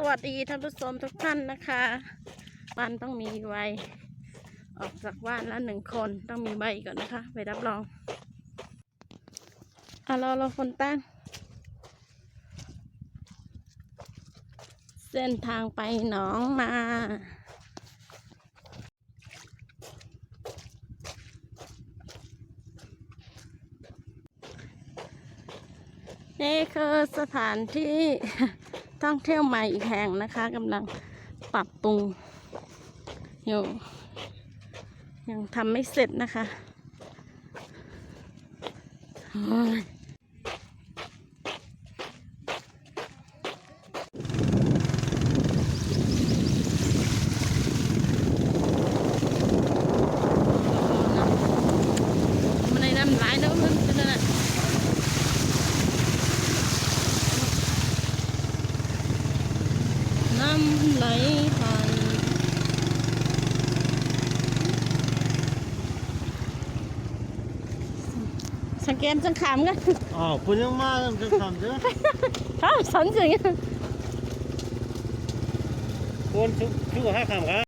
สวัสดีท่านผู้ชมทุกท่านนะคะบ้านต้องมีใบออกจากบ้านละหนึ่งคนต้องมีใบก่อนนะคะไปรับรองอะรอรอคนตั้ง เส้นทางไปหนองนานี่คือสถานที่ ท่องเที่ยวใหม่อีกแห่งนะคะกำลังปรับปรุงอยู่ยังทำไม่เสร็จนะคะมันในน้ำไหลแล้วมันจะนั่นน่ะ น้ำไหลผ่านสแกนสังขามกันอ๋อคุณยังมาสังขามใช่ไหมครับสนจริงคนชื่อชื่ห้าขามครับ